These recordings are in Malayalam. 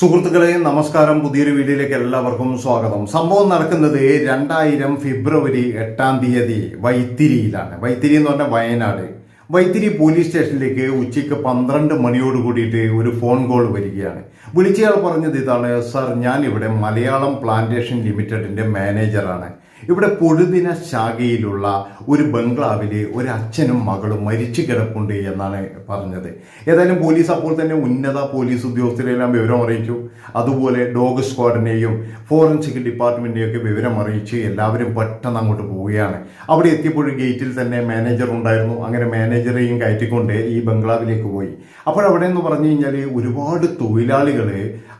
സുഹൃത്തുക്കളെ നമസ്കാരം. പുതിയൊരു വീഡിയോയിലേക്ക് എല്ലാവർക്കും സ്വാഗതം. സംഭവം നടക്കുന്നത് രണ്ടായിരം ഫെബ്രുവരി എട്ടാം തീയതി വൈത്തിരിയിലാണ്. വൈത്തിരി എന്ന് പറഞ്ഞാൽ വയനാട്. വൈത്തിരി പോലീസ് സ്റ്റേഷനിലേക്ക് ഉച്ചയ്ക്ക് പന്ത്രണ്ട് മണിയോട് കൂടിയിട്ട് ഒരു ഫോൺ കോൾ വരികയാണ്. വിളിച്ചയാൾ പറഞ്ഞത് ഇതാണ് സർ ഞാൻ ഇവിടെ മലയാളം പ്ലാന്റേഷൻ ലിമിറ്റഡിന്റെ മാനേജറാണ്. ഇവിടെ പൊഴുതിന ശാഖയിലുള്ള ഒരു ബംഗ്ലാവിലെ ഒരു അച്ഛനും മകളും മരിച്ചു കിടപ്പുണ്ട് എന്നാണ് പറഞ്ഞത്. ഏതായാലും പോലീസ് അപ്പോൾ തന്നെ ഉന്നത പോലീസ് ഉദ്യോഗസ്ഥരെല്ലാം വിവരം അറിയിച്ചു. അതുപോലെ ഡോഗ് സ്ക്വാഡിനെയും ഫോറൻസിക് ഡിപ്പാർട്ട്മെന്റിനെയും ഒക്കെ വിവരം അറിയിച്ച് എല്ലാവരും പെട്ടെന്ന് അങ്ങോട്ട് പോവുകയാണ്. അവിടെ എത്തിയപ്പോഴും ഗേറ്റിൽ തന്നെ മാനേജർ ഉണ്ടായിരുന്നു. അങ്ങനെ മാനേജറെയും കയറ്റിക്കൊണ്ട് ഈ ബംഗ്ലാവിലേക്ക് പോയി. അപ്പോഴവിടെ എന്ന് പറഞ്ഞു കഴിഞ്ഞാൽ ഒരുപാട് തൊഴിലാളികൾ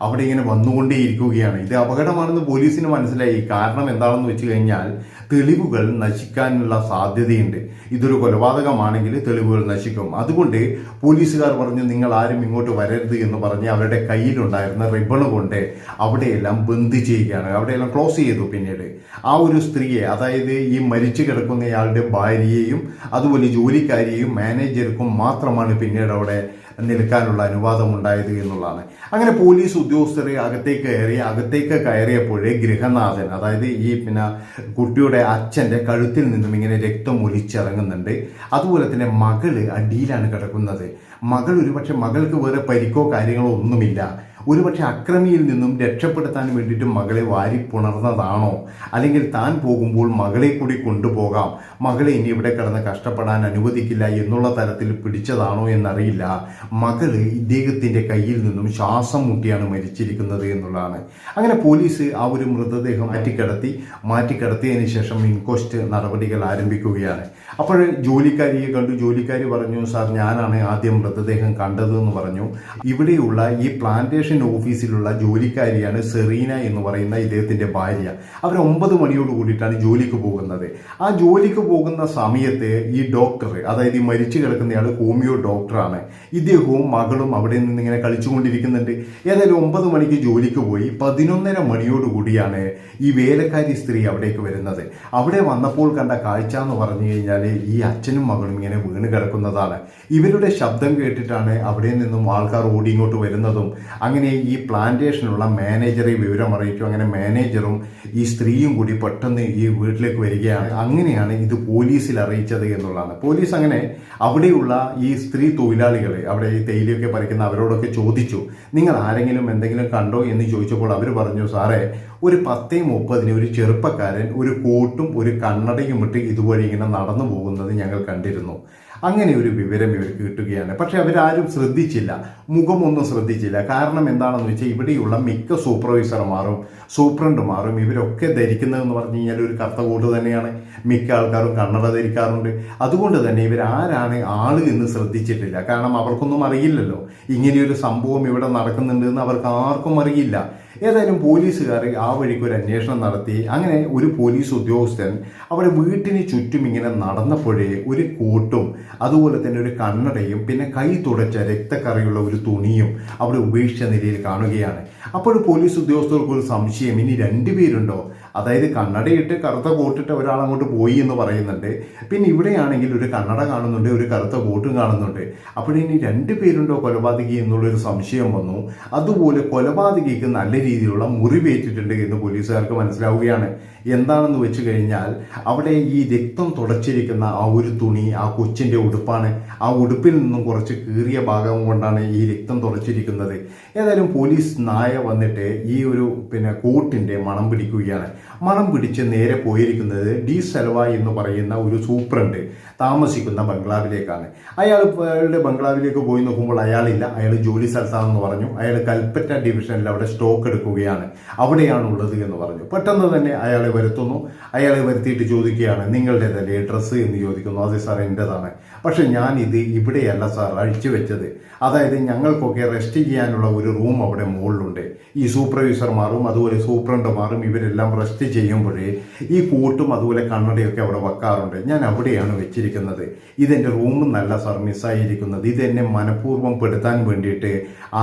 അവിടെ ഇങ്ങനെ വന്നുകൊണ്ടേയിരിക്കുകയാണ്. ഇത് അപകടമാണെന്ന് പോലീസിന് മനസ്സിലായി. കാരണം എന്താണെന്ന് വെച്ച് കഴിഞ്ഞാൽ തെളിവുകൾ നശിക്കാനുള്ള സാധ്യതയുണ്ട്. ഇതൊരു കൊലപാതകമാണെങ്കിൽ തെളിവുകൾ നശിക്കും. അതുകൊണ്ട് പോലീസുകാർ പറഞ്ഞു നിങ്ങൾ ആരും ഇങ്ങോട്ട് വരരുത് എന്ന് പറഞ്ഞ് അവരുടെ കയ്യിലുണ്ടായിരുന്ന റിബൺ കൊണ്ട് അവിടെയെല്ലാം ബന്ദ് ചെയ്യുകയാണ്. അവിടെയെല്ലാം ക്ലോസ് ചെയ്തു പിന്നീട്. ആ ഒരു സ്ത്രീയെ അതായത് ഈ മരിച്ചു കിടക്കുന്നയാളുടെ ഭാര്യയെയും അതുപോലെ ജോലിക്കാരിയെയും മാനേജർക്കും മാത്രമാണ് പിന്നീട് അവിടെ നിൽക്കാനുള്ള അനുവാദം ഉണ്ടായത് എന്നുള്ളതാണ്. അങ്ങനെ പോലീസ് ഉദ്യോഗസ്ഥരെ അകത്തേക്ക് കയറി അകത്തേക്ക് കയറിയപ്പോഴേ ഗൃഹനാഥൻ അതായത് ഈ പിന്നെ കുട്ടിയുടെ അച്ഛന്റെ കഴുത്തിൽ നിന്നും ഇങ്ങനെ രക്തം ഒലിച്ചിറങ്ങുന്നുണ്ട്. അതുപോലെ തന്നെ മകൾ അടിയിലാണ് കിടക്കുന്നത്. മകൾ ഒരുപക്ഷെ മകൾക്ക് വേറെ പരിക്കോ കാര്യങ്ങളോ ഒന്നുമില്ല. ഒരുപക്ഷെ അക്രമിയിൽ നിന്നും രക്ഷപ്പെടുത്താൻ വേണ്ടിയിട്ട് മകളെ വാരി പുണർന്നതാണോ? അല്ലെങ്കിൽ താൻ പോകുമ്പോൾ മകളെ കൂടി കൊണ്ടുപോകാം. മകളെ ഇനി ഇവിടെ കിടന്ന് കഷ്ടപ്പെടാൻ അനുവദിക്കില്ല എന്നുള്ള തരത്തിൽ പിടിച്ചതാണോ എന്നറിയില്ല. മകൾ ഇദ്ദേഹത്തിന്റെ കയ്യിൽ നിന്നും ശ്വാസം മുട്ടിയാണ് മരിച്ചിരിക്കുന്നത് എന്നുള്ളതാണ്. അങ്ങനെ പോലീസ് ആ ഒരു മൃതദേഹം മാറ്റിക്കിടത്തി. മാറ്റിക്കിടത്തിയതിന് ശേഷം ഇൻക്വസ്റ്റ് നടപടികൾ ആരംഭിക്കുകയാണ്. അപ്പോൾ ജോലിക്കാരിയെ കണ്ടു. ജോലിക്കാരി പറഞ്ഞു സാർ ഞാനാണ് ആദ്യം മൃതദേഹം കണ്ടത് എന്ന് പറഞ്ഞു. ഇവിടെയുള്ള ഈ പ്ലാന്റേഷൻ ഓഫീസിലുള്ള ജോലിക്കാരിയാണ് സെറീന എന്ന് പറയുന്ന ഇദ്ദേഹത്തിന്റെ ഭാര്യ. അവർ ഒമ്പത് മണിയോട് കൂടിയിട്ടാണ് ജോലിക്ക് പോകുന്നത്. ആ ജോലിക്ക് പോകുന്ന സമയത്ത് ഈ ഡോക്ടർ അതായത് ഈ മരിച്ചു കിടക്കുന്നയാൾ ഹോമിയോ ഡോക്ടറാണ്. ഇദ്ദേഹവും മകളും അവിടെ നിന്ന് ഇങ്ങനെ കളിച്ചുകൊണ്ടിരിക്കുന്നുണ്ട്. ഏതായാലും ഒമ്പത് മണിക്ക് ജോലിക്ക് പോയി പതിനൊന്നര മണിയോട് കൂടിയാണ് ഈ വേലക്കാരി സ്ത്രീ അവിടേക്ക് വരുന്നത്. അവിടെ വന്നപ്പോൾ കണ്ട കാഴ്ച എന്ന് പറഞ്ഞു കഴിഞ്ഞാൽ ഈ അച്ഛനും മകളും ഇങ്ങനെ വീണ് കിടക്കുന്നതാണ്. ഇവരുടെ ശബ്ദം കേട്ടിട്ടാണ് അവിടെ നിന്നും ആൾക്കാർ ഓടി ഇങ്ങോട്ട് വരുന്നതും അങ്ങനെ ഈ പ്ലാന്റേഷനുള്ള മാനേജറെ വിവരം അറിയിച്ചു. അങ്ങനെ മാനേജറും ഈ സ്ത്രീയും കൂടി പെട്ടെന്ന് ഈ വീട്ടിലേക്ക് വരികയാണ്. അങ്ങനെയാണ് ഇത് പോലീസിൽ അറിയിച്ചത് എന്നുള്ളതാണ്. പോലീസ് അങ്ങനെ അവിടെയുള്ള ഈ സ്ത്രീ തൊഴിലാളികളെ അവിടെ ഈ തേയിലയൊക്കെ പറിക്കുന്ന അവരോടൊക്കെ ചോദിച്ചു നിങ്ങൾ ആരെങ്കിലും എന്തെങ്കിലും കണ്ടോ? എന്ന് ചോദിച്ചപ്പോൾ അവർ പറഞ്ഞു സാറേ ഒരു പത്തേ മുപ്പതിന് ഒരു ചെറുപ്പക്കാരൻ ഒരു കോട്ടും ഒരു കണ്ണടയും ഇട്ട് ഇതുവഴി ഇങ്ങനെ നടന്നു പോകുന്നത് ഞങ്ങൾ കണ്ടിരുന്നു. അങ്ങനെ ഒരു വിവരം ഇവർ കിട്ടുകയാണ്. പക്ഷെ അവരാരും ശ്രദ്ധിച്ചില്ല. മുഖമൊന്നും ശ്രദ്ധിച്ചില്ല. കാരണം എന്താണെന്ന് വെച്ചാൽ ഇവിടെയുള്ള മിക്ക സൂപ്പർവൈസർമാരും സൂപ്രണ്ടുമാരും ഇവരൊക്കെ ധരിക്കുന്നതെന്ന് പറഞ്ഞു കഴിഞ്ഞാൽ ഒരു കറുത്ത കോട്ട് തന്നെയാണ്. മിക്ക ആൾക്കാരും കണ്ണട ധരിക്കാറുണ്ട്. അതുകൊണ്ട് തന്നെ ഇവരാരാണ് ആൾ എന്ന് ശ്രദ്ധിച്ചിട്ടില്ല. കാരണം അവർക്കൊന്നും അറിയില്ലല്ലോ. ഇങ്ങനെയൊരു സംഭവം ഇവിടെ നടക്കുന്നുണ്ടെന്ന് അവർക്ക് ആർക്കും അറിയില്ല. ഏതായാലും പോലീസുകാർ ആ വഴിക്ക് ഒരു അന്വേഷണം നടത്തി. അങ്ങനെ ഒരു പോലീസ് ഉദ്യോഗസ്ഥൻ അവിടെ വീട്ടിന് ചുറ്റും ഇങ്ങനെ നടന്നപ്പോഴേ ഒരു കോട്ടും അതുപോലെ തന്നെ ഒരു കണ്ണടയും പിന്നെ കൈ തുടച്ച രക്തക്കറിയുള്ള ഒരു തുണിയും അവിടെ ഉപേക്ഷിച്ച നിലയിൽ കാണുകയാണ്. അപ്പോൾ പോലീസ് ഉദ്യോഗസ്ഥർക്ക് ഒരു സംശയം ഇനി രണ്ടുപേരുണ്ടോ അതായത് കണ്ണടയിട്ട് കറുത്ത കോട്ടിട്ട് ഒരാൾ അങ്ങോട്ട് പോയി എന്ന് പറയുന്നുണ്ട്. പിന്നെ ഇവിടെയാണെങ്കിൽ ഒരു കണ്ണട കാണുന്നുണ്ട് ഒരു കറുത്ത കോട്ടും കാണുന്നുണ്ട്. അപ്പോഴിനി രണ്ട് പേരുണ്ടോ കൊലപാതകി എന്നുള്ളൊരു സംശയം വന്നു. അതുപോലെ കൊലപാതകിക്ക് നല്ല രീതിയിലുള്ള മുറിവേറ്റിട്ടുണ്ട് എന്ന് പോലീസുകാർക്ക് മനസ്സിലാവുകയാണ്. എന്താണെന്ന് വെച്ച് കഴിഞ്ഞാൽ അവിടെ ഈ രക്തം തുടച്ചിരിക്കുന്ന ആ ഒരു തുണി ആ കൊച്ചിന്റെ ഉടുപ്പാണ്. ആ ഉടുപ്പിൽ നിന്നും കുറച്ച് കീറിയ ഭാഗം കൊണ്ടാണ് ഈ രക്തം തുടച്ചിരിക്കുന്നത്. ഏതായാലും പോലീസ് നായ വന്നിട്ട് ഈ ഒരു പിന്നെ കോട്ടിന്റെ മണം പിടിക്കുകയാണ്. മണം പിടിച്ച് നേരെ പോയിരിക്കുന്നത് ഡി സെൽവ എന്ന് പറയുന്ന ഒരു സൂപ്രണ്ട്. താമസിക്കുന്ന ബംഗ്ലാവിലേക്കാണ്. അയാൾ അയാളുടെ ബംഗ്ലാവിലേക്ക് പോയി നോക്കുമ്പോൾ അയാളില്ല. അയാൾ ജോലി സ്ഥലത്താണെന്ന് പറഞ്ഞു. അയാൾ കൽപ്പറ്റ ഡിവിഷനിൽ അവിടെ സ്റ്റോക്ക് എടുക്കുകയാണ്. അവിടെയാണ് ഉള്ളത് എന്ന് പറഞ്ഞു. പെട്ടെന്ന് തന്നെ അയാളെ വരുത്തുന്നു. അയാളെ വരുത്തിയിട്ട് ചോദിക്കുകയാണ് നിങ്ങളുടേതല്ലേ ഡ്രസ്സ് എന്ന് ചോദിക്കുന്നു. അതെ സാർ എന്റെതാണ് പക്ഷെ ഞാൻ ഇത് ഇവിടെയല്ല സാർ അഴിച്ചു വെച്ചത്. അതായത് ഞങ്ങൾക്കൊക്കെ റെസ്റ്റ് ചെയ്യാനുള്ള ഒരു റൂം അവിടെ മുകളിലുണ്ട് ഈ സൂപ്പർവൈസർമാരും അതുപോലെ സൂപ്രണ്ടുമാരും ഇവരെല്ലാം റെസ്റ്റ് ചെയ്യുമ്പോഴേ ഈ കൂട്ടും അതുപോലെ കണ്ണടയൊക്കെ അവിടെ വെക്കാറുണ്ട്. ഞാൻ അവിടെയാണ് വെച്ചിരിക്കുന്നത്. ഇതെന്റെ റൂമും നല്ല സാർ മിസ്സായിരിക്കുന്നത് ഇതെന്നെ മനഃപൂർവം പെടുത്താൻ വേണ്ടിയിട്ട്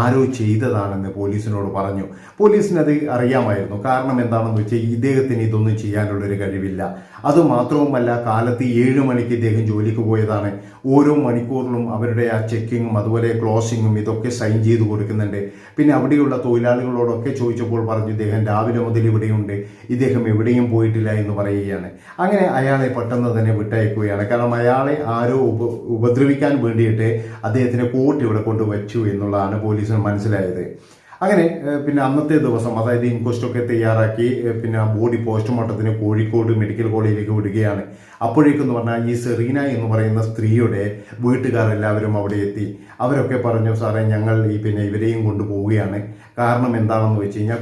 ആരോ ചെയ്തതാണെന്ന് പോലീസിനോട് പറഞ്ഞു. പോലീസിനത് അറിയാമായിരുന്നു. കാരണം എന്താണെന്ന് വെച്ചാൽ ഇദ്ദേഹത്തിന് ഇതൊന്നും ചെയ്യാനുള്ളൊരു കഴിവില്ല. അതുമാത്രവുമല്ല കാലത്ത് ഏഴ് മണിക്ക് ഇദ്ദേഹം ജോലിക്ക് പോയതാണ്. ഓരോ മണിക്കൂറിലും അവരുടെ ആ ചെക്കിങ്ങും അതുപോലെ ക്ലോസിങ്ങും ഇതൊക്കെ സൈൻ ചെയ്ത് കൊടുക്കുന്നുണ്ട്. പിന്നെ അവിടെയുള്ള തൊഴിലാളികളോടൊക്കെ ചോദിച്ചപ്പോൾ പറഞ്ഞു ഇദ്ദേഹം രാവിലെ മുതൽ ഇവിടെയുണ്ട്. ഇദ്ദേഹം എവിടെയും പോയിട്ടില്ല എന്ന് പറയുകയാണ്. അങ്ങനെ അയാളെ പെട്ടെന്ന് തന്നെ വിട്ടയക്കുകയാണ്. കാരണം അയാളെ ആരോ ഉപ ഉപദ്രവിക്കാൻ വേണ്ടിയിട്ട് അദ്ദേഹത്തിന്റെ കോട്ട് ഇവിടെ കൊണ്ട് വെച്ചു എന്നുള്ളതാണ് പോലീസിന് മനസ്സിലായത്. അങ്ങനെ പിന്നെ അന്നത്തെ ദിവസം അതായത് ഇൻക്വസ്റ്റൊക്കെ തയ്യാറാക്കി പിന്നെ ബോഡി പോസ്റ്റ്മോർട്ടത്തിന് കോഴിക്കോട് മെഡിക്കൽ കോളേജിലേക്ക് വിടുകയാണ്. അപ്പോഴേക്കെന്ന് പറഞ്ഞാൽ ഈ സെറീന എന്ന് പറയുന്ന സ്ത്രീയുടെ വീട്ടുകാരെല്ലാവരും അവിടെ എത്തി. അവരൊക്കെ പറഞ്ഞു സാറേ ഞങ്ങൾ ഈ പിന്നെ ഇവരെയും കൊണ്ടുപോവുകയാണ് കാരണം എന്താണെന്ന് വെച്ച് കഴിഞ്ഞാൽ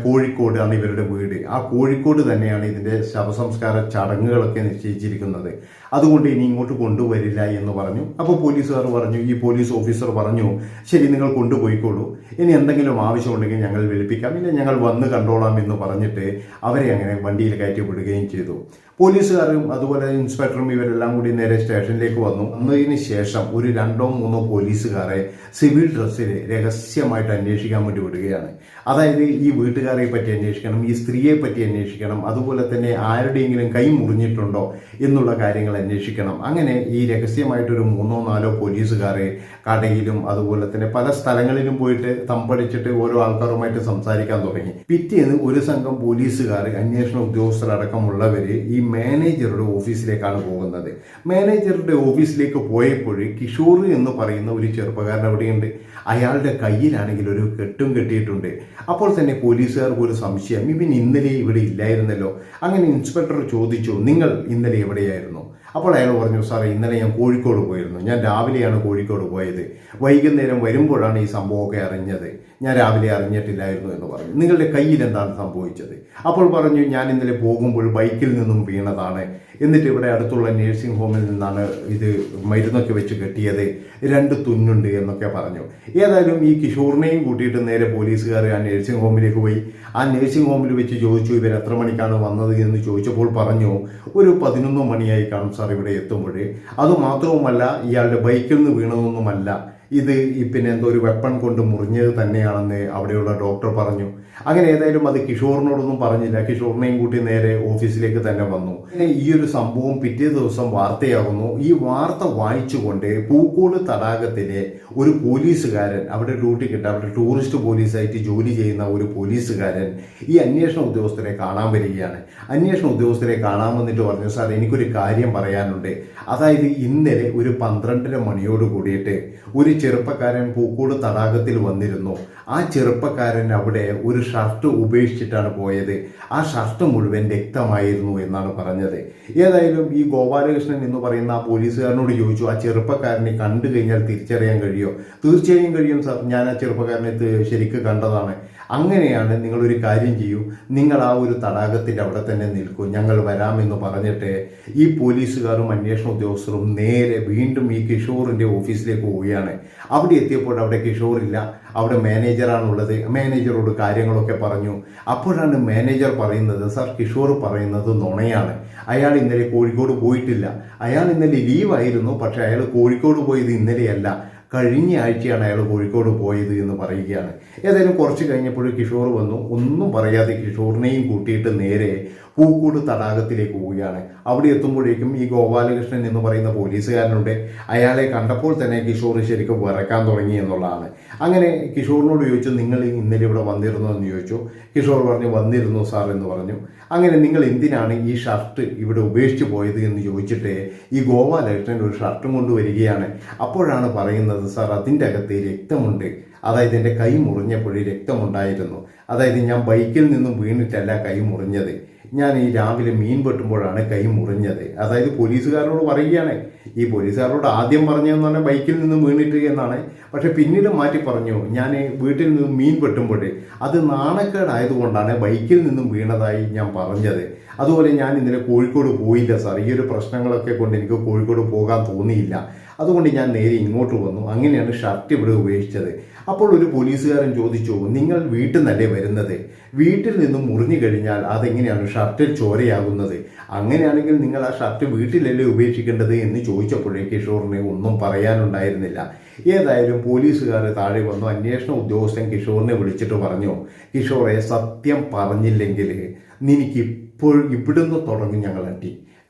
ആണ് ഇവരുടെ വീട്. ആ കോഴിക്കോട് തന്നെയാണ് ഇതിന്റെ ശവസംസ്കാര ചടങ്ങുകളൊക്കെ നിശ്ചയിച്ചിരിക്കുന്നത്. അതുകൊണ്ട് ഇനി ഇങ്ങോട്ട് കൊണ്ടുവരില്ല എന്ന് പറഞ്ഞു. അപ്പോൾ പോലീസുകാർ പറഞ്ഞു ഈ പോലീസ് ഓഫീസർ പറഞ്ഞു ശരി നിങ്ങൾ കൊണ്ടുപോയിക്കോളൂ. ഇനി എന്തെങ്കിലും ആവശ്യമുണ്ടെങ്കിൽ ഞങ്ങൾ വിളിപ്പിക്കാം. ഇല്ല ഞങ്ങൾ വന്ന് കണ്ടോളാം എന്ന് പറഞ്ഞിട്ട് അവരെ അങ്ങനെ വണ്ടിയിൽ കയറ്റി വിടുകയും ചെയ്തു. പോലീസുകാരും അതുപോലെ ഇൻസ്പെക്ടറും ഇവരെല്ലാം കൂടി നേരെ സ്റ്റേഷനിലേക്ക് വന്നു. വന്നതിന് ശേഷം ഒരു രണ്ടോ മൂന്നോ പോലീസുകാരെ സിവിൽ ഡ്രസ്സിൽ രഹസ്യമായിട്ട് അന്വേഷിക്കാൻ വേണ്ടി വിടുകയാണ്. അതായത് ഈ വീട്ടുകാരെ പറ്റി അന്വേഷിക്കണം ഈ സ്ത്രീയെ പറ്റി അന്വേഷിക്കണം അതുപോലെ തന്നെ ആരുടെയെങ്കിലും കൈ മുറിഞ്ഞിട്ടുണ്ടോ എന്നുള്ള കാര്യങ്ങൾ അന്വേഷിക്കണം. അങ്ങനെ ഈ രഹസ്യമായിട്ടൊരു മൂന്നോ നാലോ പോലീസുകാരെ കടയിലും അതുപോലെ തന്നെ പല സ്ഥലങ്ങളിലും പോയിട്ട് തമ്പടിച്ചിട്ട് ഓരോ ആൾക്കാരുമായിട്ട് സംസാരിക്കാൻ തുടങ്ങി. പിറ്റേന്ന് ഒരു സംഘം പോലീസുകാർ അന്വേഷണ ഉദ്യോഗസ്ഥരടക്കമുള്ളവര് ഈ മാനേജറുടെ ഓഫീസിലേക്കാണ് പോകുന്നത്. മാനേജറുടെ ഓഫീസിലേക്ക് പോയപ്പോൾ കിഷോർ എന്ന് പറയുന്ന ഒരു ചെറുപ്പക്കാരൻ അവിടെയുണ്ട് അയാളുടെ കയ്യിലാണെങ്കിൽ ഒരു കെട്ടും കെട്ടിയിട്ടുണ്ട്. അപ്പോൾ തന്നെ പോലീസുകാർക്ക് ഒരു സംശയം ഇവൻ ഇന്നലെ ഇവിടെ ഇല്ലായിരുന്നല്ലോ? അങ്ങനെ ഇൻസ്പെക്ടർ ചോദിച്ചു നിങ്ങൾ ഇന്നലെ എവിടെയായിരുന്നു? അപ്പോൾ അയാൾ പറഞ്ഞു സാറേ ഇന്നലെ ഞാൻ കോഴിക്കോട് പോയിരുന്നു. ഞാൻ രാവിലെയാണ് കോഴിക്കോട് പോയത്. വൈകുന്നേരം വരുമ്പോഴാണ് ഈ സംഭവമൊക്കെ അറിഞ്ഞത്. ഞാൻ രാവിലെ അറിഞ്ഞിട്ടില്ലായിരുന്നു എന്ന് പറഞ്ഞു. നിങ്ങളുടെ കയ്യിൽ എന്താണ് സംഭവിച്ചത്? അപ്പോൾ പറഞ്ഞു ഞാൻ ഇന്നലെ പോകുമ്പോൾ ബൈക്കിൽ നിന്നും വീണതാണ്. എന്നിട്ട് ഇവിടെ അടുത്തുള്ള നേഴ്സിംഗ് ഹോമിൽ നിന്നാണ് ഇത് മരുന്നൊക്കെ വെച്ച് കെട്ടിയത്. രണ്ട് തുന്നുണ്ട് എന്നൊക്കെ പറഞ്ഞു. ഏതായാലും ഈ കിഷോറിനെയും കൂട്ടിയിട്ട് നേരെ പോലീസുകാർ ആ നേഴ്സിംഗ് ഹോമിലേക്ക് പോയി. ആ നേഴ്സിംഗ് ഹോമിൽ വെച്ച് ചോദിച്ചു ഇവർ എത്ര മണിക്കാണ് വന്നത്? എന്ന് ചോദിച്ചപ്പോൾ പറഞ്ഞു ഒരു പതിനൊന്ന് മണിയായി കാണും സാർ ഇവിടെ എത്തുമ്പോഴേ അതുമാത്രവുമല്ല ഇയാളുടെ ബൈക്കിൽ നിന്ന് വീണതൊന്നുമല്ല. ഇത് ഈ പിന്നെ എന്തോ ഒരു വെപ്പൺ കൊണ്ട് മുറിഞ്ഞത് തന്നെയാണെന്ന് അവിടെയുള്ള ഡോക്ടർ പറഞ്ഞു. അങ്ങനെ ഏതായാലും അത് കിഷോറിനോടൊന്നും പറഞ്ഞില്ല. കിഷോറിനെയും കൂട്ടി നേരെ ഓഫീസിലേക്ക് തന്നെ വന്നു. ഈ ഒരു സംഭവം പിറ്റേ ദിവസം വാർത്തയാകുന്നു. ഈ വാർത്ത വായിച്ചുകൊണ്ട് പൂക്കോട് തടാകത്തിലെ ഒരു പോലീസുകാരൻ അവിടെ ഡ്യൂട്ടി കിട്ട. അവിടെ ടൂറിസ്റ്റ് പോലീസായിട്ട് ജോലി ചെയ്യുന്ന ഒരു പോലീസുകാരൻ ഈ അന്വേഷണ ഉദ്യോഗസ്ഥരെ കാണാൻ വരികയാണ്. അന്വേഷണ ഉദ്യോഗസ്ഥരെ കാണാൻ വന്നിട്ട് പറഞ്ഞു സാർ എനിക്കൊരു കാര്യം പറയാനുണ്ട്. അതായത് ഇന്നലെ ഒരു പന്ത്രണ്ടര മണിയോട് കൂടിയിട്ട് ഒരു ചെറുപ്പക്കാരൻ പൂക്കോട് തടാകത്തിൽ വന്നിരുന്നു. ആ ചെറുപ്പക്കാരൻ അവിടെ ഒരു ഷർട്ട് ഉപേക്ഷിച്ചിട്ടാണ് പോയത്. ആ ഷർട്ട് മുഴുവൻ രക്തമായിരുന്നു എന്നാണ് പറഞ്ഞത്. ഏതായാലും ഈ ഗോപാലകൃഷ്ണൻ എന്ന് പറയുന്ന ആ പോലീസുകാരനോട് ചോദിച്ചു ആ ചെറുപ്പക്കാരനെ കണ്ടു കഴിഞ്ഞാൽ തിരിച്ചറിയാൻ കഴിയുമോ തീർച്ചയായും കഴിയും സാർ. ഞാൻ ആ ചെറുപ്പക്കാരനെ ശരിക്ക് കണ്ടതാണ്. അങ്ങനെയാണ് നിങ്ങളൊരു കാര്യം ചെയ്യൂ. നിങ്ങൾ ആ ഒരു തടാകത്തിന്റെ അവിടെ തന്നെ നിൽക്കൂ. ഞങ്ങൾ വരാമെന്ന് പറഞ്ഞിട്ട് ഈ പോലീസുകാരും അന്വേഷണ ഉദ്യോഗസ്ഥരും നേരെ വീണ്ടും ഈ കിഷോറിന്റെ ഓഫീസിലേക്ക് പോവുകയാണ്. അവിടെ എത്തിയപ്പോൾ അവിടെ കിഷോറില്ല. അവിടെ മാനേജറാണുള്ളത്. മാനേജറോട് കാര്യങ്ങളൊക്കെ പറഞ്ഞു. അപ്പോഴാണ് മാനേജർ പറയുന്നത് സാർ കിഷോർ പറയുന്നത് നുണയാണ്. അയാൾ ഇന്നലെ കോഴിക്കോട് പോയിട്ടില്ല. അയാൾ ഇന്നലെ ലീവായിരുന്നു. പക്ഷേ അയാൾ കോഴിക്കോട് പോയത് ഇന്നലെയല്ല. കഴിഞ്ഞ ആഴ്ചയാണ് അയാൾ കോഴിക്കോട് പോയത് എന്ന് പറയുകയാണ്. ഏതായാലും കുറച്ച് കഴിഞ്ഞപ്പോൾ കിഷോർ വന്നു. ഒന്നും പറയാതെ കിഷോറിനെയും കൂട്ടിയിട്ട് നേരെ പൂക്കോട് തടാകത്തിലേക്ക് പോവുകയാണ്. അവിടെ എത്തുമ്പോഴേക്കും ഈ ഗോപാലകൃഷ്ണൻ എന്ന് പറയുന്ന പോലീസുകാരനുണ്ട്. അയാളെ കണ്ടപ്പോൾ തന്നെ കിഷോർ ശരിക്കും വിറക്കാൻ തുടങ്ങി എന്നുള്ളതാണ്. അങ്ങനെ കിഷോറിനോട് ചോദിച്ചു നിങ്ങൾ ഇന്നലെ ഇവിടെ വന്നിരുന്നു? എന്ന് ചോദിച്ചു. കിഷോർ പറഞ്ഞു വന്നിരുന്നു സാർ എന്ന് പറഞ്ഞു. അങ്ങനെ നിങ്ങൾ എന്തിനാണ് ഈ ഷർട്ട് ഇവിടെ ഉപേക്ഷിച്ച് പോയത്? എന്ന് ചോദിച്ചിട്ട് ഈ ഗോപാലകൃഷ്ണൻ ഒരു ഷർട്ടും കൊണ്ടുവരികയാണ് അപ്പോഴാണ് പറയുന്നത് സാർ അതിന്റെ അകത്ത് രക്തമുണ്ട്. അതായത് എന്റെ കൈ മുറിഞ്ഞപ്പോഴേ രക്തമുണ്ടായിരുന്നു. അതായത് ഞാൻ ബൈക്കിൽ നിന്നും വീണിട്ടല്ല കൈ മുറിഞ്ഞത്. ഞാൻ ഈ രാവിലെ മീൻ വെട്ടുമ്പോഴാണ് കൈ മുറിഞ്ഞത്. അതായത് പോലീസുകാരോട് പറയുകയാണ് ഈ പോലീസുകാരോട് ആദ്യം പറഞ്ഞതെന്ന് പറഞ്ഞാൽ ബൈക്കിൽ നിന്ന് വീണിട്ട് എന്നാണ്. പക്ഷെ പിന്നീട് മാറ്റി പറഞ്ഞു ഞാൻ വീട്ടിൽ നിന്ന് മീൻ വെട്ടുമ്പോൾ അത് നാണക്കേടായതുകൊണ്ടാണ് ബൈക്കിൽ നിന്നും വീണതായി ഞാൻ പറഞ്ഞത്. അതുപോലെ ഞാൻ ഇന്നലെ കോഴിക്കോട് പോയില്ല സാർ. ഈ ഒരു പ്രശ്നങ്ങളൊക്കെ കൊണ്ട് എനിക്ക് കോഴിക്കോട് പോകാൻ തോന്നിയില്ല. അതുകൊണ്ട് ഞാൻ നേരെ ഇങ്ങോട്ട് വന്നു. അങ്ങനെയാണ് ഷർട്ട് ഇവിടെ ഉപേക്ഷിച്ചത്. അപ്പോൾ ഒരു പോലീസുകാരൻ ചോദിച്ചു നിങ്ങൾ വീട്ടിൽ നിന്നല്ലേ വരുന്നത്? വീട്ടിൽ നിന്നും മുറിഞ്ഞു കഴിഞ്ഞാൽ അതെങ്ങനെയാണ് ഷർട്ടിൽ ചോരയാകുന്നത്? അങ്ങനെയാണെങ്കിൽ നിങ്ങൾ ആ ഷർട്ട് വീട്ടിലല്ലേ ഉപേക്ഷിക്കേണ്ടത്? എന്ന് ചോദിച്ചപ്പോഴേ കിഷോറിനെ ഒന്നും പറയാനുണ്ടായിരുന്നില്ല. ഏതായാലും പോലീസുകാർ താഴെ വന്നു. അന്വേഷണ ഉദ്യോഗസ്ഥൻ കിഷോറിനെ വിളിച്ചിട്ട് പറഞ്ഞു കിഷോറെ സത്യം പറഞ്ഞില്ലെങ്കിൽ നിനക്ക് ഇപ്പോൾ ഇവിടുന്ന് തുടങ്ങും ഞങ്ങൾ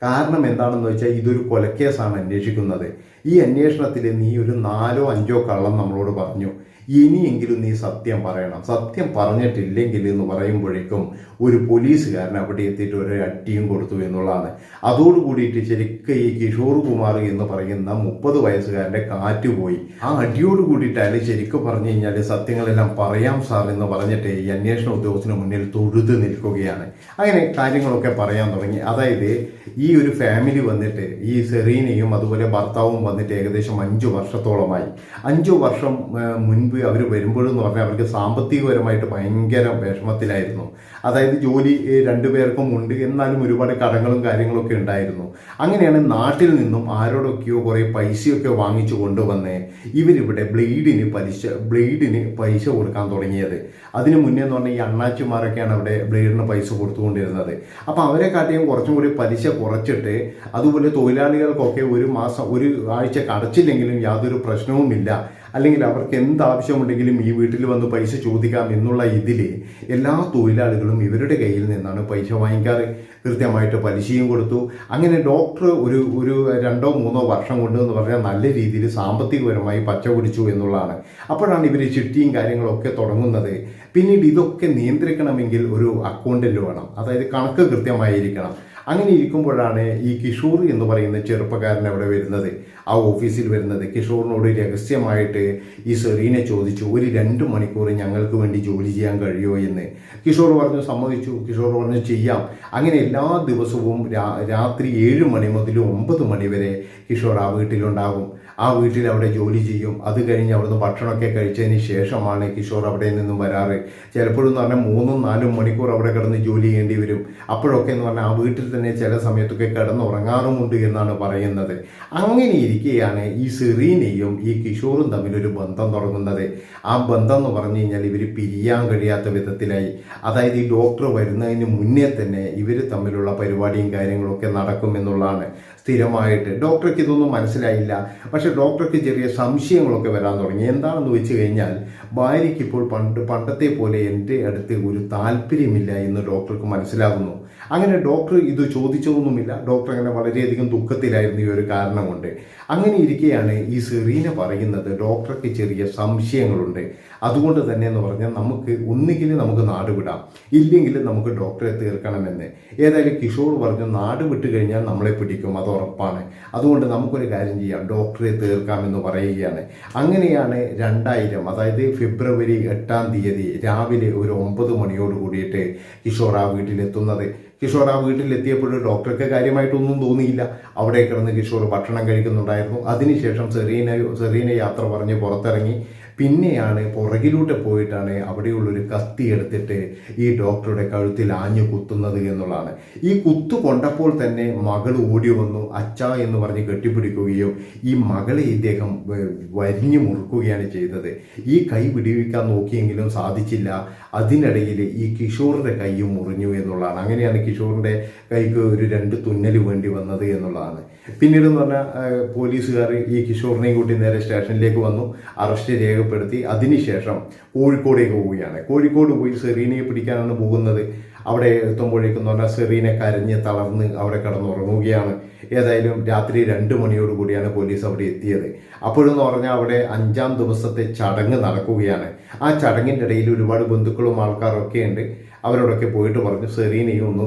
കാരണം എന്താണെന്ന് വെച്ചാൽ ഇതൊരു കൊലക്കേസാണ് അന്വേഷിക്കുന്നത്. ഈ അന്വേഷണത്തിൽ നീ ഒരു നാലോ അഞ്ചോ കള്ളം നമ്മളോട് പറഞ്ഞു. ഇനിയെങ്കിലും നീ സത്യം പറയണം. സത്യം പറഞ്ഞിട്ടില്ലെങ്കിൽ എന്ന് പറയുമ്പോഴേക്കും ഒരു പോലീസുകാരൻ അവിടെ എത്തിയിട്ട് ഒരു അട്ടിയും കൊടുത്തു എന്നുള്ളതാണ്. അതോടുകൂടിയിട്ട് ശരിക്കും ഈ കിഷോർ കുമാർ എന്ന് പറയുന്ന മുപ്പത് വയസ്സുകാരന്റെ കാറ്റ് പോയി. ആ അടിയോട് കൂടിയിട്ട് ശരിക്കും പറഞ്ഞു കഴിഞ്ഞാൽ സത്യങ്ങളെല്ലാം പറയാം സാർ എന്ന് പറഞ്ഞിട്ട് ഈ അന്വേഷണ ഉദ്യോഗസ്ഥന് മുന്നിൽ തൊഴുത് നിൽക്കുകയാണ്. അങ്ങനെ കാര്യങ്ങളൊക്കെ പറയാൻ തുടങ്ങി. അതായത് ഈ ഒരു ഫാമിലി വന്നിട്ട് ഈ സെറീനയും അതുപോലെ ഭർത്താവും വന്നിട്ട് ഏകദേശം അഞ്ചു വർഷത്തോളമായി. അഞ്ചു വർഷം ആ, മുൻപ് അവർ വരുമ്പോഴെന്ന് പറഞ്ഞാൽ അവർക്ക് സാമ്പത്തികപരമായിട്ട് ഭയങ്കര വിഷമത്തിലായിരുന്നു. അതായത് ജോലി രണ്ടു രണ്ടുപേർക്കും ഉണ്ട് എന്നാലും ഒരുപാട് കടങ്ങളും കാര്യങ്ങളൊക്കെ ഉണ്ടായിരുന്നു. അങ്ങനെയാണ് നാട്ടിൽ നിന്നും ആരോടൊക്കെയോ കുറേ പൈസയൊക്കെ വാങ്ങിച്ചു കൊണ്ടുവന്ന് ഇവരിവിടെ ബ്ലേഡിന് പലിശ ബ്ലേഡിന് പൈസ കൊടുക്കാൻ തുടങ്ങിയത്. അതിന് മുന്നേ എന്ന് പറഞ്ഞാൽ ഈ അണ്ണാച്ചിമാരൊക്കെയാണ് അവിടെ ബ്ലീഡിന് പൈസ കൊടുത്തുകൊണ്ടിരുന്നത്. അപ്പോൾ അവരെ കാട്ടിയും കുറച്ചും കൂടി പലിശ കുറച്ചിട്ട് അതുപോലെ തൊഴിലാളികൾക്കൊക്കെ ഒരു മാസം ഒരു ആഴ്ച കടച്ചില്ലെങ്കിലും യാതൊരു പ്രശ്നവുമില്ല. അല്ലെങ്കിൽ അവർക്ക് എന്ത് ആവശ്യമുണ്ടെങ്കിലും ഈ വീട്ടിൽ വന്ന് പൈസ ചോദിക്കാം എന്നുള്ള ഇതിൽ എല്ലാ തൊഴിലാളികളും ഇവരുടെ കയ്യിൽ നിന്നാണ് പൈസ വാങ്ങിക്കാറ്. കൃത്യമായിട്ട് പലിശയും കൊടുത്തു. അങ്ങനെ ഡോക്ടർ ഒരു ഒരു രണ്ടോ മൂന്നോ വർഷം കൊണ്ട് എന്ന് പറഞ്ഞാൽ നല്ല രീതിയിൽ സാമ്പത്തികപരമായി പച്ച പിടിച്ചു എന്നുള്ളതാണ്. അപ്പോഴാണ് ഇവർ ചിട്ടിയും കാര്യങ്ങളൊക്കെ തുടങ്ങുന്നത്. പിന്നീട് ഇതൊക്കെ നിയന്ത്രിക്കണമെങ്കിൽ ഒരു അക്കൗണ്ടിൽ വേണം. അതായത് കണക്ക് കൃത്യമായിരിക്കണം. അങ്ങനെ ഇരിക്കുമ്പോഴാണ് ഈ കിഷോർ എന്ന് പറയുന്ന ചെറുപ്പക്കാരൻ അവിടെ വരുന്നത്. ആ ഓഫീസിൽ വരുന്നത്. കിഷോറിനോട് രഹസ്യമായിട്ട് ഈ സെറീനെ ചോദിച്ചു ഒരു രണ്ട് മണിക്കൂർ ഞങ്ങൾക്ക് വേണ്ടി ജോലി ചെയ്യാൻ കഴിയുമോ എന്ന്? കിഷോർ പറഞ്ഞു സമ്മതിച്ചു. കിഷോർ പറഞ്ഞു ചെയ്യാം. അങ്ങനെ എല്ലാ ദിവസവും രാത്രി ഏഴ് മണി മുതൽ ഒമ്പത് മണി വരെ കിഷോർ ആ വീട്ടിലുണ്ടാകും. ആ വീട്ടിൽ അവിടെ ജോലി ചെയ്യും. അത് കഴിഞ്ഞ് അവിടുന്ന് ഭക്ഷണമൊക്കെ കഴിച്ചതിന് ശേഷമാണ് കിഷോർ അവിടെ നിന്നും വരാറ്. ചിലപ്പോഴെന്ന് പറഞ്ഞാൽ മൂന്നും നാലും മണിക്കൂർ അവിടെ കിടന്ന് ജോലി ചെയ്യേണ്ടി വരും. അപ്പോഴൊക്കെ എന്ന് പറഞ്ഞാൽ ആ വീട്ടിൽ തന്നെ ചില സമയത്തൊക്കെ കിടന്നുറങ്ങാറുമുണ്ട് എന്നാണ് പറയുന്നത്. അങ്ങനെ ഇരിക്കെയാണ് ഈ സിറീനയും ഈ കിഷോറും തമ്മിലൊരു ബന്ധം തുടങ്ങുന്നത്. ആ ബന്ധം എന്ന് പറഞ്ഞു കഴിഞ്ഞാൽ ഇവർ പിരിയാൻ കഴിയാത്ത വിധത്തിലായി. അതായത് ഈ ഡോക്ടർ വരുന്നതിന് മുന്നേ തന്നെ ഇവർ തമ്മിലുള്ള പരിപാടിയും കാര്യങ്ങളൊക്കെ നടക്കും എന്നുള്ളതാണ്. സ്ഥിരമായിട്ട്. ഡോക്ടർക്ക് ഇതൊന്നും മനസ്സിലായില്ല. പക്ഷെ ഡോക്ടർക്ക് ചെറിയ സംശയങ്ങളൊക്കെ വരാൻ തുടങ്ങി. എന്താണെന്ന് വെച്ച് കഴിഞ്ഞാൽ ഭാര്യയ്ക്ക് ഇപ്പോൾ പണ്ട് പണ്ടത്തെ പോലെ എന്റെ അടുത്ത് ഒരു താല്പര്യമില്ല എന്ന് ഡോക്ടർക്ക് മനസ്സിലാകുന്നു. അങ്ങനെ ഡോക്ടർ ഇത് ചോദിച്ചതൊന്നുമില്ല. ഡോക്ടർ അങ്ങനെ വളരെയധികം ദുഃഖത്തിലായിരുന്നു ഈ ഒരു കാരണം കൊണ്ട്. അങ്ങനെ ഇരിക്കെയാണ് ഈ സെറീന പറയുന്നത് ഡോക്ടർക്ക് ചെറിയ സംശയങ്ങളുണ്ട്. അതുകൊണ്ട് തന്നെ എന്ന് പറഞ്ഞാൽ നമുക്ക് ഒന്നുകിൽ നമുക്ക് നാട് വിടാം. ഇല്ലെങ്കിൽ നമുക്ക് ഡോക്ടറെ തീർക്കണമെന്ന്. ഏതായാലും കിഷോർ പറഞ്ഞു നാട് വിട്ട് കഴിഞ്ഞാൽ നമ്മളെ പിടിക്കും അത് ഉറപ്പാണ്. അതുകൊണ്ട് നമുക്കൊരു കാര്യം ചെയ്യാം ഡോക്ടറെ തീർക്കാമെന്ന് പറയുകയാണ്. അങ്ങനെയാണ് രണ്ടായിരം അതായത് ഫെബ്രുവരി എട്ടാം തീയതി രാവിലെ ഒരു ഒമ്പത് മണിയോട് കൂടിയിട്ട് കിഷോർ ആ വീട്ടിലെത്തുന്നത്. കിഷോർ ആ വീട്ടിലെത്തിയപ്പോഴും ഡോക്ടർക്ക് കാര്യമായിട്ടൊന്നും തോന്നിയില്ല. അവിടെ കിടന്ന് കിഷോർ ഭക്ഷണം കഴിക്കുന്നുണ്ടായിരുന്നു. അതിനുശേഷം സെറീന സെറീന യാത്ര പറഞ്ഞ് പുറത്തിറങ്ങി. പിന്നെയാണ് പുറകിലൂടെ പോയിട്ടാണ് അവിടെയുള്ളൊരു കത്തി എടുത്തിട്ട് ഈ ഡോക്ടറുടെ കഴുത്തിൽ ആഞ്ഞു കുത്തുന്നത് എന്നുള്ളതാണ്. ഈ കുത്തു കൊണ്ടപ്പോൾ തന്നെ മകൾ ഓടി വന്നു. അച്ഛ എന്ന് പറഞ്ഞ് കെട്ടിപ്പിടിക്കുകയും ഈ മകളെ ഇദ്ദേഹം വരിഞ്ഞു മുറുക്കുകയാണ് ചെയ്തത്. ഈ കൈ വിടിവിക്കാൻ നോക്കിയെങ്കിലും സാധിച്ചില്ല. അതിനിടയിൽ ഈ കിഷോറിന്റെ കൈയും മുറിഞ്ഞു എന്നുള്ളതാണ്. അങ്ങനെയാണ് കിഷോറിന്റെ കൈക്ക് ഒരു രണ്ട് തുന്നൽ വേണ്ടി വന്നത് എന്നുള്ളതാണ്. പിന്നീട് എന്ന് പറഞ്ഞാൽ പോലീസുകാർ ഈ കിഷോറിനെയും കൂട്ടി നേരെ സ്റ്റേഷനിലേക്ക് വന്നു. അറസ്റ്റ് രേഖപ്പെടുത്തി അതിനുശേഷം കോഴിക്കോടേക്ക് പോവുകയാണ്. കോഴിക്കോട് പോയി സെറീനയെ പിടിക്കാനാണ് പോകുന്നത്. അവിടെ എത്തുമ്പോഴേക്കും പറഞ്ഞാൽ സെറീനെ കരഞ്ഞ് തളർന്ന് അവിടെ കിടന്നുറങ്ങുകയാണ്. ഏതായാലും രാത്രി രണ്ട് മണിയോട് കൂടിയാണ് പോലീസ് അവിടെ എത്തിയത്. അപ്പോഴെന്ന് പറഞ്ഞാൽ അവിടെ അഞ്ചാം ദിവസത്തെ ചടങ്ങ് നടക്കുകയാണ്. ആ ചടങ്ങിന്റെ ഇടയിൽ ഒരുപാട് ബന്ധുക്കളും ആൾക്കാരൊക്കെ ഉണ്ട്. അവരോടൊക്കെ പോയിട്ട് പറഞ്ഞു സെറീനയും ഒന്ന്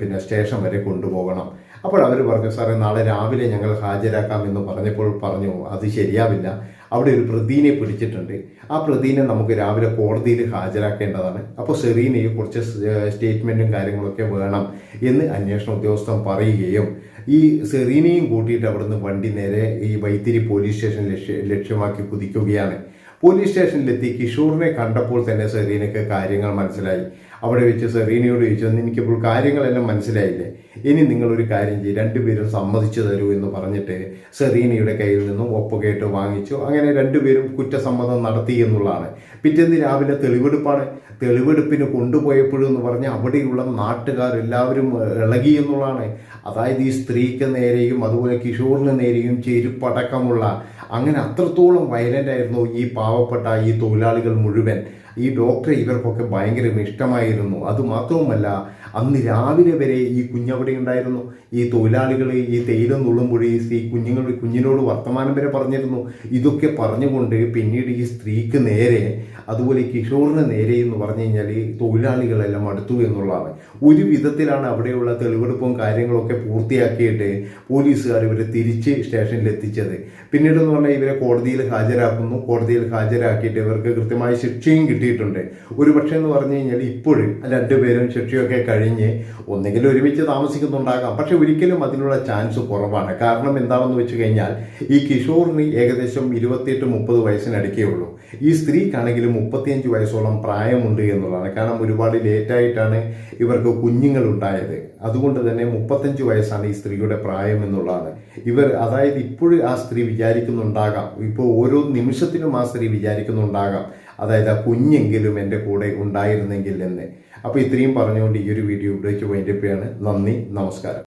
പിന്നെ സ്റ്റേഷൻ വരെ കൊണ്ടുപോകണം. അപ്പോൾ അവർ പറഞ്ഞു സാറേ നാളെ രാവിലെ ഞങ്ങൾ ഹാജരാക്കാം എന്ന് പറഞ്ഞപ്പോൾ പറഞ്ഞു അത് ശരിയാവില്ല. അവിടെ ഒരു പ്രതീനെ പിടിച്ചിട്ടുണ്ട്. ആ പ്രതീനെ നമുക്ക് രാവിലെ കോടതിയിൽ ഹാജരാക്കേണ്ടതാണ്. അപ്പോൾ സെറീനയെ കുറച്ച് സ്റ്റേറ്റ്മെന്റും കാര്യങ്ങളൊക്കെ വേണം എന്ന് അന്വേഷണ ഉദ്യോഗസ്ഥൻ പറയുകയും ഈ സെറീനയും കൂട്ടിയിട്ട് അവിടുന്ന് വണ്ടി നേരെ ഈ വൈത്തിരി പോലീസ് സ്റ്റേഷൻ ലക്ഷ്യ ലക്ഷ്യമാക്കി കുതിക്കുകയാണ്. പോലീസ് സ്റ്റേഷനിലെത്തി കിഷോറിനെ കണ്ടപ്പോൾ തന്നെ സെറീനയ്ക്ക് കാര്യങ്ങൾ മനസ്സിലായി. അവിടെ വെച്ച് സെറീനയോട് ചോദിച്ചു എനിക്കിപ്പോൾ കാര്യങ്ങളെല്ലാം മനസ്സിലായില്ലേ? ഇനി നിങ്ങളൊരു കാര്യം ചെയ്യും. രണ്ടുപേരും സമ്മതിച്ചു തരൂ എന്ന് പറഞ്ഞിട്ട് സെറീനയുടെ കയ്യിൽ നിന്നും ഒപ്പുകേട്ട് വാങ്ങിച്ചു. അങ്ങനെ രണ്ടുപേരും കുറ്റസമ്മതം നടത്തി എന്നുള്ളതാണ്. പിറ്റേന്ന് രാവിലെ തെളിവെടുപ്പാണ്. തെളിവെടുപ്പിന് കൊണ്ടുപോയപ്പോഴെന്ന് പറഞ്ഞാൽ അവിടെയുള്ള നാട്ടുകാർ എല്ലാവരും ഇളകി എന്നുള്ളതാണ്. അതായത് ഈ സ്ത്രീക്ക് നേരെയും അതുപോലെ കിഷോറിന് നേരെയും ചെരുപ്പടക്കമുള്ള അങ്ങനെ അത്രത്തോളം വയലന്റ് ആയിരുന്നു ഈ പാവപ്പെട്ട ഈ തൊഴിലാളികൾ മുഴുവൻ. ഈ ഡോക്ടറെ ഇവർക്കൊക്കെ ഭയങ്കര ഇഷ്ടമായിരുന്നു. അതുമാത്രവുമല്ല അന്ന് രാവിലെ വരെ ഈ കുഞ്ഞവിടെ ഉണ്ടായിരുന്നു. ഈ തൊഴിലാളികൾ ഈ തേയില നുള്ളുമ്പോൾ ഈ കുഞ്ഞുങ്ങൾ കുഞ്ഞിനോട് വർത്തമാനം വരെ പറഞ്ഞിരുന്നു. ഇതൊക്കെ പറഞ്ഞുകൊണ്ട് പിന്നീട് ഈ സ്ത്രീക്ക് നേരെ അതുപോലെ കിഷോറിന് നേരെ എന്ന് പറഞ്ഞു കഴിഞ്ഞാൽ തൊഴിലാളികളെല്ലാം അടുത്തു എന്നുള്ളതാണ്. ഒരു വിധത്തിലാണ് അവിടെയുള്ള തെളിവെടുപ്പും കാര്യങ്ങളൊക്കെ പൂർത്തിയാക്കിയിട്ട് പോലീസുകാർ ഇവരെ തിരിച്ച് സ്റ്റേഷനിൽ എത്തിച്ചത്. പിന്നീട് എന്ന് പറഞ്ഞാൽ ഇവരെ കോടതിയിൽ ഹാജരാക്കുന്നു. കോടതിയിൽ ഹാജരാക്കിയിട്ട് ഇവർക്ക് കൃത്യമായ ശിക്ഷയും കിട്ടിയിട്ടുണ്ട്. ഒരു പക്ഷേ എന്ന് പറഞ്ഞു കഴിഞ്ഞാൽ ഇപ്പോഴും രണ്ടുപേരും ശിക്ഷയൊക്കെ കഴിഞ്ഞ് ഒന്നെങ്കിൽ ഒരുമിച്ച് താമസിക്കുന്നുണ്ടാകാം. പക്ഷെ ഒരിക്കലും അതിനുള്ള ചാൻസ് കുറവാണ്. കാരണം എന്താണെന്ന് വെച്ച് കഴിഞ്ഞാൽ ഈ കിഷോറിന് ഏകദേശം ഇരുപത്തിയെട്ട് മുപ്പത് വയസ്സിനടുക്കേ ഉള്ളൂ. ഈ സ്ത്രീക്കാണെങ്കിലും മുപ്പത്തിയഞ്ച് വയസ്സോളം പ്രായമുണ്ട് എന്നുള്ളതാണ്. കാരണം ഒരുപാട് ലേറ്റായിട്ടാണ് ഇവർക്ക് കുഞ്ഞുങ്ങൾ ഉണ്ടായത് അതുകൊണ്ട് തന്നെ മുപ്പത്തഞ്ച് വയസ്സാണ് ഈ സ്ത്രീയുടെ പ്രായം എന്നുള്ളതാണ്. ഇവർ അതായത് ഇപ്പോഴും ആ സ്ത്രീ വിചാരിക്കുന്നുണ്ടാകാം. ഇപ്പോൾ ഓരോ നിമിഷത്തിനും ആ സ്ത്രീ വിചാരിക്കുന്നുണ്ടാകാം. അതായത് ആ കുഞ്ഞെങ്കിലും എന്റെ കൂടെ ഉണ്ടായിരുന്നെങ്കിൽ എന്ന്. അപ്പോൾ ഇത്രയും പറഞ്ഞുകൊണ്ട് ഈ ഒരു വീഡിയോ ഇവിടേക്ക് വൈൻഡപ്പ് ചെയ്യാണ്. നന്ദി നമസ്കാരം.